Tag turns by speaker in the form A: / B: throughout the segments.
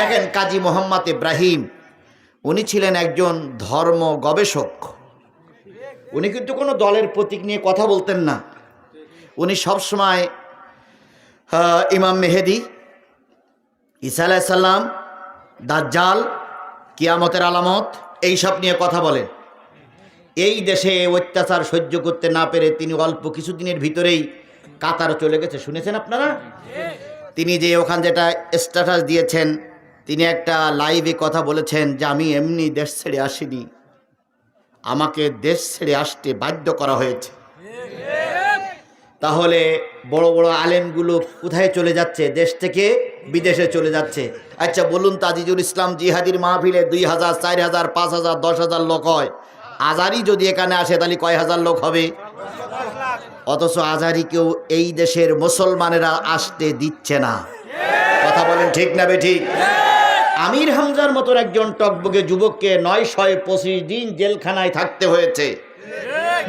A: দেখেন কাজী মোহাম্মদ ইব্রাহিম, উনি ছিলেন একজন ধর্ম গবেষক। উনি কিন্তু কোনো দলের প্রতীক নিয়ে কথা বলতেন না। উনি সবসময় ইমাম মেহেদি, ঈসা আলাইসাল্লাম দাজ্জাল, কিয়ামতের আলামত, এইসব নিয়ে কথা বলেন। এই দেশে অত্যাচার সহ্য করতে না পেরে তিনি অল্প কিছুদিনের ভিতরেই কাতার চলে গেছে। শুনেছেন আপনারা? তিনি যে ওখান যেটা স্ট্যাটাস দিয়েছেন তিনি একটা লাইভে কথা বলেছেন যে আমি এমনি দেশ ছেড়ে আসিনি। আমাকে দেশ ছেড়ে আসতে বাধ্য করা হয়েছে। তাহলে বড় বড় আলেমগুলো কোথায় চলে যাচ্ছে? দেশ থেকে বিদেশে চলে যাচ্ছে। আচ্ছা বলুন তাজিজুল ইসলাম জিহাদির মাহফিলে দুই হাজার, চার হাজার, পাঁচ হাজার, দশ হাজার লোক হয়। আজারি যদি এখানে আসে, তাহলে কয় হাজার লোক হবে? অথচ আজারিকেও এই দেশের মুসলমানেরা আসতে দিচ্ছে না। কথা বলেন ঠিক না বে ঠিক? আমির হামজার মতো একজন টকবগে যুবককে নয় শয় পঁচিশ দিন জেলখানায় থাকতে হয়েছে।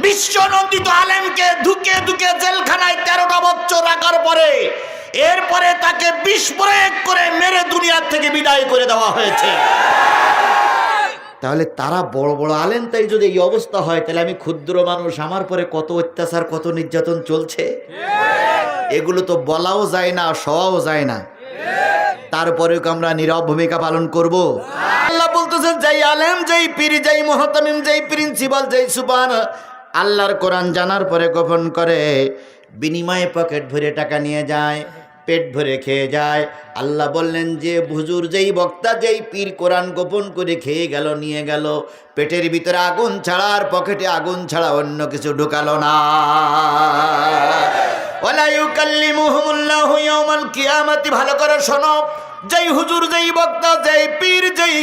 A: বিশ্বনন্দিত আলেমকে ধুকে ধুকে জেলখানায় তেরোটা বছর রাখার পরে, এরপরে তাকে প্রয়োগ করে মেরে দুনিয়ার থেকে বিদায় করে দেওয়া হয়েছে। তাহলে তারা বড় বড় আলেন তাই যদি এই অবস্থা হয়, তাহলে আমি ক্ষুদ্র মানুষ, আমার পরে কত অত্যাচার, কত নির্যাতন চলছে? এগুলো তো বলাও যায় না সওয়াও যায় না। তারপরেও আমরা নীরব ভূমিকা পালন করব? আল্লাহ বলতেছেন, যাই আলেম, যেই পীর, যেই মহতামিম, যেই প্রিন্সিপাল, যেই সুবান, আল্লাহর কোরআন জানার পরে গোপন করে বিনিময়ে পকেট ভরে টাকা নিয়ে যায়, পেট ভরে খেয়ে যায়। আল্লাহ বললেন যে, হুজুর, যেই বক্তা, যেই পীর কোরআন গোপন করে খেয়ে গেল, নিয়ে গেল, পেটের ভিতরে আগুন ছাড়া আর পকেটে আগুন ছাড়া অন্য কিছু ঢুকালো না। ভালো করে শোনো। যেই হুজুর, যেই বক্তা, যেই পীর, যেই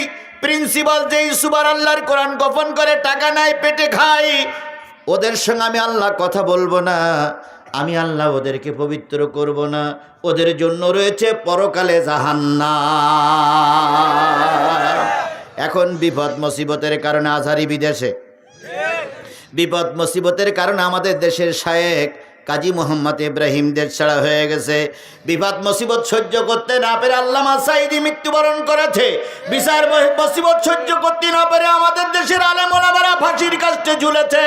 A: প্রিন্সিপাল, যেই সুবার আল্লাহর কোরআন গোপন করে টাকা নাই, পেটে খাই, ওদের সঙ্গে আমি আল্লাহ কথা বলব না। আমি আল্লাহ ওদেরকে পবিত্র করব না। ওদের জন্য রয়েছে পরকালে জাহান্না এখন বিপদ মুসিবতের কারণে আজহারি বিদেশে। বিপদ মুসিবতের কারণে আমাদের দেশের শায়েক কাজী মোহাম্মদ ইব্রাহিম দেশ ছাড়া হয়ে গেছে। বিপদ মুসিবত সহ্য করতে না পেরে আল্লামা সাইদি মৃত্যুবরণ করেছে। বিচার মুসিবত সহ্য করতে না পেরে আমাদের দেশের আলেম ওলামারা ফাঁসির কাছে ঝুলেছে।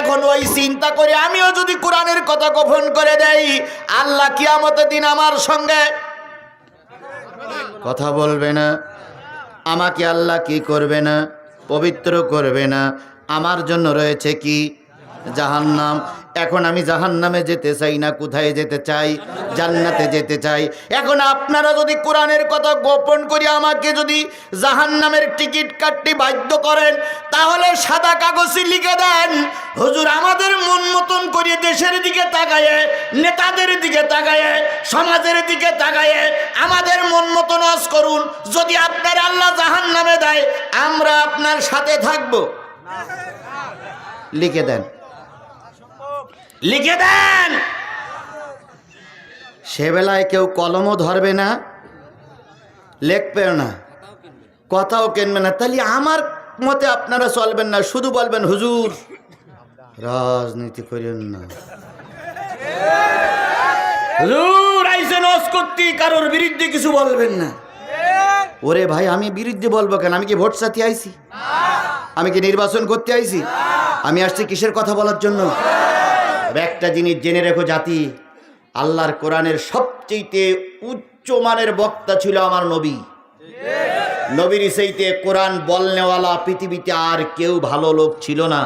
A: এখন ওই চিন্তা করে আমিও যদি কোরআনের কথা গোপন করে দেই, আল্লাহ কিয়ামতের দিন আমার সঙ্গে কথা বলবে না। আমাকে আল্লাহ কি করবে না? পবিত্র করবে না। আমার জন্য রয়েছে কি? জাহান্নাম। এখন আমি জাহান্নামে যেতে চাই না, কোথায় যেতে চাই? জান্নাতে যেতে চাই। এখন আপনারা যদি কোরআনের কথা গোপন করে আমাকে যদি জাহান্নামের টিকিট কাটতে বাধ্য করেন, তাহলে সাদা কাগজে লিখে দেন, হুজুর আমাদের মন মতন করিয়ে দেশের দিকে তাকায়, নেতাদের দিকে তাকায়, সমাজের দিকে তাকায় আমাদের মন মতন আজ করুন। যদি আপনার আল্লাহ জাহান নামে দেয়, আমরা আপনার সাথে থাকব। লিখে দেন। লিখে দেন। সে বেলায় কেউ কলমও ধরবে না লেখবেও না কথাও কেনবে না। তাহলে আমার মতে আপনারা চলবেন না শুধু বলবেন হুজুর রাজনীতি করেন না। হুজুর আইসেন করতে কারোর বিরুদ্ধে কিছু বলবেন না। ওরে ভাই আমি বিরুদ্ধে বলব কেন? আমি কি ভোট সাথে আইছি? আমি কি নির্বাচন করতে আইছি? আমি আসছি কিসের কথা বলার জন্য? তবে একটা জিনিস জেনে রেখো জাতি, আল্লাহর কোরআনের সবচেয়ে উচ্চ মানের বক্তা ছিল আমার নবী। নবীর সেইতে কোরআন বলনেওয়ালা পৃথিবীতে আর কেউ ভালো লোক ছিল না।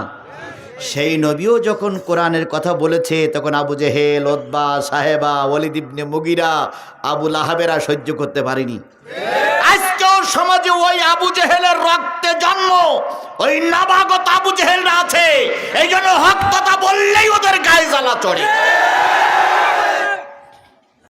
A: সেই নবীও যখন কোরআনের কথা বলেছে, তখন আবু জেহেল ওদ্বা সাহেবা ওলিদ ইবনে মুগিরা, আবু লাহাবেরা সহ্য করতে পারেনি। আজকেও সমাজে ওই আবু জেহেলের রক্তে জন্ম, ওই নাবাগত আবু জেহেলরা আছে। এই জন্য হক কথা বললেই ওদের গায়ে জ্বালা চড়ে।